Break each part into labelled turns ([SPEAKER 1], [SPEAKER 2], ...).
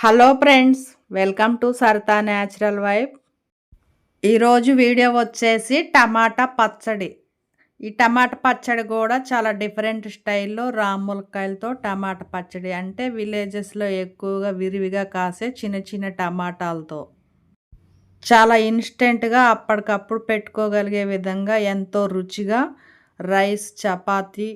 [SPEAKER 1] Hello friends welcome to Saritha natural vibe. ఈరోజు video వచ్చేసి టమాటా పచ్చడి. ఈ టమాటా పచ్చడి కూడా చాలా డిఫరెంట్ స్టైల్లో రాములకాయలతో టమాటా పచ్చడి అంటే విలేజెస్లో ఎక్కువగా విరివిగా కాసే చిన్న చిన్న టమాటాలతో. చాలా ఇన్స్టెంట్గా అప్పటికప్పుడు పెట్టుకోగలిగే విధంగా ఎంతో రుచిగా రైస్ చపాతీ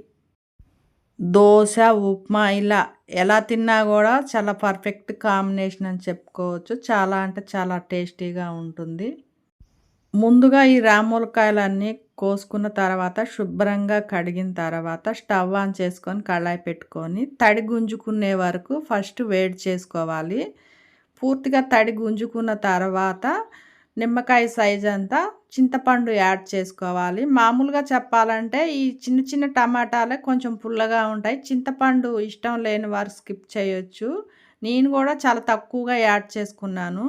[SPEAKER 1] దోశ ఉప్మా ఇలా ఎలా తిన్నా కూడా చాలా పర్ఫెక్ట్ కాంబినేషన్ అని చెప్పుకోవచ్చు. చాలా అంటే చాలా టేస్టీగా ఉంటుంది. ముందుగా ఈ రాములకాయలన్నీ కోసుకున్న తర్వాత శుభ్రంగా కడిగిన తర్వాత స్టవ్ ఆన్ చేసుకొని కళాయి పెట్టుకొని తడి గుంజుకునే వరకు ఫస్ట్ వేడి చేసుకోవాలి. పూర్తిగా తడి గుంజుకున్న తర్వాత నిమ్మకాయ సైజ్ అంతా చింతపండు యాడ్ చేసుకోవాలి. మామూలుగా చెప్పాలంటే ఈ చిన్న చిన్న టమాటాలే కొంచెం పుల్లగా ఉంటాయి. చింతపండు ఇష్టం లేని వారు స్కిప్ చేయొచ్చు. నేను కూడా చాలా తక్కువగా యాడ్ చేసుకున్నాను.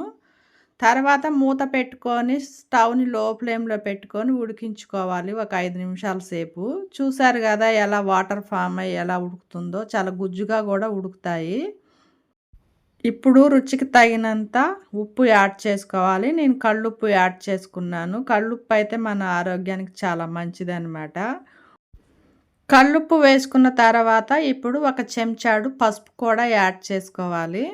[SPEAKER 1] తర్వాత మూత పెట్టుకొని స్టవ్ని లో ఫ్లేమ్లో పెట్టుకొని ఉడికించుకోవాలి ఒక ఐదు నిమిషాల సేపు. చూసారు కదా ఎలా వాటర్ ఫామ్ అయ్యి ఎలా ఉడుకుతుందో. చాలా గుజ్జుగా కూడా ఉడుకుతాయి. ఇప్పుడు రుచికి తగినంత ఉప్పు యాడ్ చేసుకోవాలి. నేను కళ్ళుప్పు యాడ్ చేసుకున్నాను. కళ్ళుప్పు అయితే మన ఆరోగ్యానికి చాలా మంచిది అనమాట కళ్ళుప్పు వేసుకున్న తర్వాత ఇప్పుడు ఒక చెంచాడు పసుపు కూడా యాడ్ చేసుకోవాలి.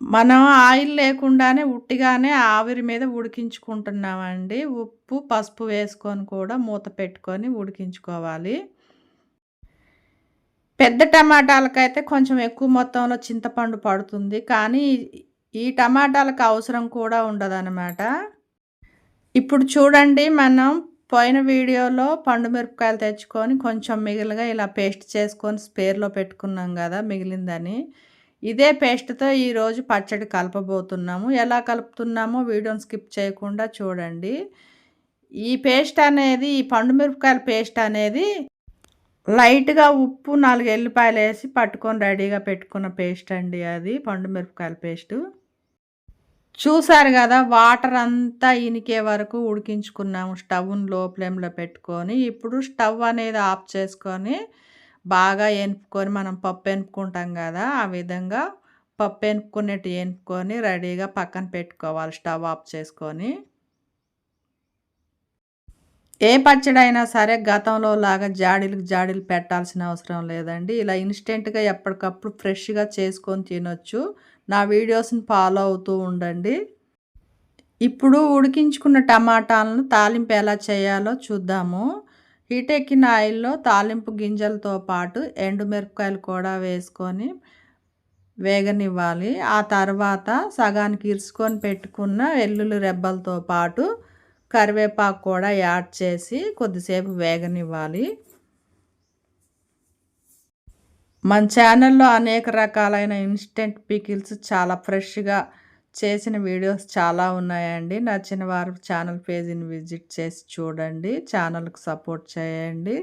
[SPEAKER 1] మనం ఆయిల్ లేకుండానే ఉట్టిగానే ఆవిరి మీద ఉడికించుకుంటున్నామండి. ఉప్పు పసుపు వేసుకొని కూడా మూత పెట్టుకొని ఉడికించుకోవాలి. పెద్ద టమాటాలకైతే కొంచెం ఎక్కువ మొత్తంలో చింతపండు పడుతుంది కానీ ఈ టమాటాలకు అవసరం కూడా ఉండదన్నమాట. ఇప్పుడు చూడండి మనం పోయిన వీడియోలో పండు మిరపకాయలు తెచ్చుకొని కొంచెం మిగిలిగా ఇలా పేస్ట్ చేసుకొని స్పేర్లో పెట్టుకున్నాం కదా మిగిలిందని. ఇదే పేస్ట్తో ఈరోజు పచ్చడి కలపబోతున్నాము. ఎలా కలుపుతున్నామో వీడియోని స్కిప్ చేయకుండా చూడండి. ఈ పేస్ట్ అనేది ఈ పండు మిరపకాయల పేస్ట్ అనేది లైట్గా ఉప్పు నాలుగు ఎల్లిపాయలు వేసి పట్టుకొని రెడీగా పెట్టుకున్న పేస్ట్ అండి అది పండు మిరపకాయల పేస్టు. చూసారు కదా వాటర్ అంతా ఇనికే వరకు ఉడికించుకున్నాము స్టవ్ని లో ఫ్లేమ్లో పెట్టుకొని. ఇప్పుడు స్టవ్ అనేది ఆఫ్ చేసుకొని బాగా ఎనుపుకొని మనం పప్పు ఎనుపుకుంటాం కదా ఆ విధంగా పప్పు ఎనుపుకునేట్టు ఎనుపుకొని రెడీగా పక్కన పెట్టుకోవాలి స్టవ్ ఆఫ్ చేసుకొని. ఏ పచ్చడి అయినా సరే గతంలో లాగా జాడీలకు జాడీలు పెట్టాల్సిన అవసరం లేదండి. ఇలా ఇన్స్టెంట్గా ఎప్పటికప్పుడు ఫ్రెష్గా చేసుకొని తినొచ్చు. నా వీడియోస్ని ఫాలో అవుతూ ఉండండి. ఇప్పుడు ఉడికించుకున్న టమాటాలను తాలింపు ఎలా చేయాలో చూద్దాము. హీట్ ఎక్కిన ఆయిల్లో తాలింపు గింజలతో పాటు ఎండుమిరపకాయలు కూడా వేసుకొని వేగనివ్వాలి. ఆ తర్వాత సగానికి ఇరుసుకొని పెట్టుకున్న వెల్లుల్లి రెబ్బలతో పాటు కరివేపాకు కూడా యాడ్ చేసి కొద్దిసేపు వేగనివ్వాలి. మన ఛానల్లో అనేక రకాలైన ఇన్స్టెంట్ పికిల్స్ చాలా ఫ్రెష్గా చేసిన వీడియోస్ చాలా ఉన్నాయండి. నచ్చిన వారు ఛానల్ పేజీని విజిట్ చేసి చూడండి. ఛానల్కి సపోర్ట్ చేయండి.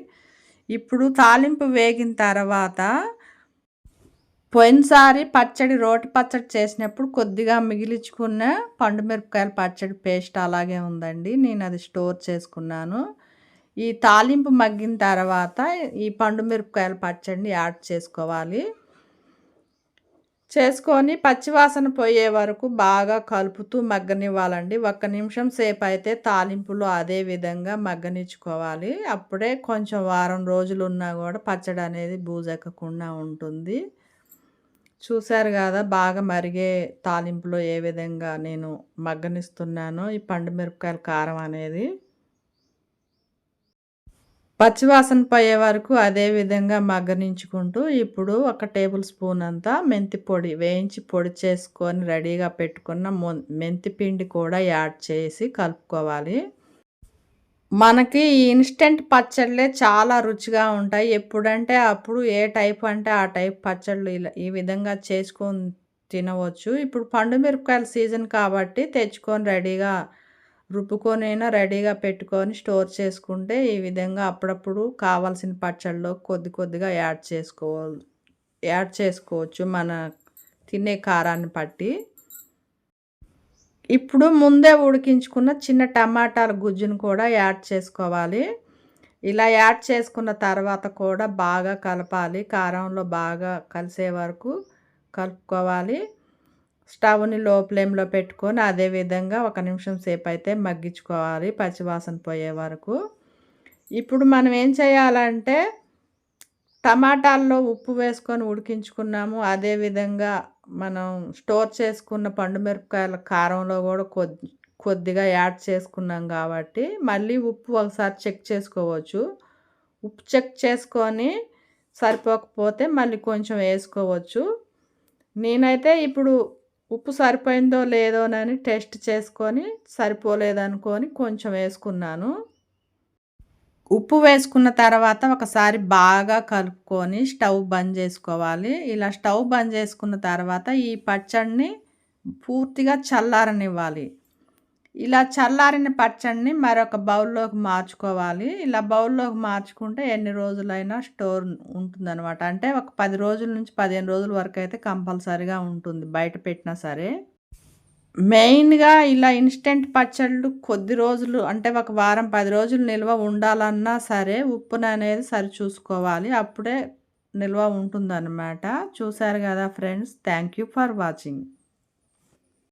[SPEAKER 1] ఇప్పుడు తాలింపు వేగిన తర్వాత పోయినసారి పచ్చడి రోటి పచ్చడి చేసినప్పుడు కొద్దిగా మిగిలించుకున్న పండు మిరపకాయల పచ్చడి పేస్ట్ అలాగే ఉందండి. నేను అది స్టోర్ చేసుకున్నాను. ఈ తాలింపు మగ్గిన తర్వాత ఈ పండు మిరపకాయల పచ్చడిని యాడ్ చేసుకోవాలి. చేసుకొని పచ్చివాసన పోయే వరకు బాగా కలుపుతూ మగ్గనివ్వాలండి. ఒక్క నిమిషం సేపు అయితే తాలింపులో అదే విధంగా మగ్గనిచ్చుకోవాలి. అప్పుడే కొంచెం వారం రోజులు ఉన్నా కూడా పచ్చడి అనేది బూజెక్కకుండా ఉంటుంది. చూశారు కదా! బాగా మరిగే తాలింపులో ఏ విధంగా నేను మగ్గనిస్తున్నానో ఈ పండు మిరపకాయల కారం అనేది. పచ్చివాసన పోయే వరకు అదే విధంగా మగ్గనించుకుంటూ ఇప్పుడు ఒక టేబుల్ స్పూన్ అంతా మెంతి పొడి వేయించి పొడి చేసుకొని రెడీగా పెట్టుకున్న మెంతి పిండి కూడా యాడ్ చేసి కలుపుకోవాలి. మనకి ఇన్స్టెంట్ పచ్చళ్ళే చాలా రుచిగా ఉంటాయి. ఎప్పుడంటే అప్పుడు ఏ టైప్ అంటే ఆ టైప్ పచ్చళ్ళు ఇలా ఈ విధంగా చేసుకొని తినవచ్చు. ఇప్పుడు పండు మిరపకాయల సీజన్ కాబట్టి తెచ్చుకొని రెడీగా రుబ్బుకొనైనా రెడీగా పెట్టుకొని స్టోర్ చేసుకుంటే ఈ విధంగా అప్పుడప్పుడు కావాల్సిన పచ్చళ్ళు కొద్ది కొద్దిగా యాడ్ చేసుకోవాలి యాడ్ చేసుకోవచ్చు మన తినే కారాన్ని బట్టి. ఇప్పుడు ముందే ఉడికించుకున్న చిన్న టమాటాల గుజ్జును కూడా యాడ్ చేసుకోవాలి. ఇలా యాడ్ చేసుకున్న తర్వాత కూడా బాగా కలపాలి. కారంలో బాగా కలిసే వరకు కలుపుకోవాలి. స్టవ్ని లో ఫ్లేమ్లో పెట్టుకొని అదే విధంగా ఒక నిమిషం సేపు అయితే మగ్గించుకోవాలి పచ్చివాసన పోయే వరకు. ఇప్పుడు మనం ఏం చేయాలంటే టమాటాల్లో ఉప్పు వేసుకొని ఉడికించుకున్నాము. అదేవిధంగా మనం స్టోర్ చేసుకున్న పండు మిరపకాయల కారంలో కూడా కొద్ది కొద్దిగా యాడ్ చేసుకున్నాం కాబట్టి మళ్ళీ ఉప్పు ఒకసారి చెక్ చేసుకోవచ్చు. ఉప్పు చెక్ చేసుకొని సరిపోకపోతే మళ్ళీ కొంచెం వేసుకోవచ్చు. నేనైతే ఇప్పుడు ఉప్పు సరిపోయిందో లేదోనని టెస్ట్ చేసుకొని సరిపోలేదనుకొని కొంచెం వేసుకున్నాను. ఉప్పు వేసుకున్న తర్వాత ఒకసారి బాగా కలుపుకొని స్టవ్ బంద్ చేసుకోవాలి. ఇలా స్టవ్ బంద్ చేసుకున్న తర్వాత ఈ పచ్చడిని పూర్తిగా చల్లారనివ్వాలి. ఇలా చల్లారిన పచ్చడిని మరొక బౌల్లోకి మార్చుకోవాలి. ఇలా బౌల్లోకి మార్చుకుంటే ఎన్ని రోజులైనా స్టోర్ ఉంటుందన్నమాట. అంటే ఒక పది రోజుల నుంచి పదిహేను రోజుల వరకు అయితే కంపల్సరీగా ఉంటుంది బయట పెట్టినా సరే. మెయిన్‌గా ఇలా ఇన్‌స్టంట్ పచ్చళ్ళు కొద్ది రోజులు అంటే ఒక వారం, పది రోజులు నిల్వ ఉండాలన్నా సరే ఉప్పుననేది సరిచూసుకోవాలి. అప్పుడే నిల్వ ఉంటుందన్నమాట. చూశారు కదా friends. Thank you for watching.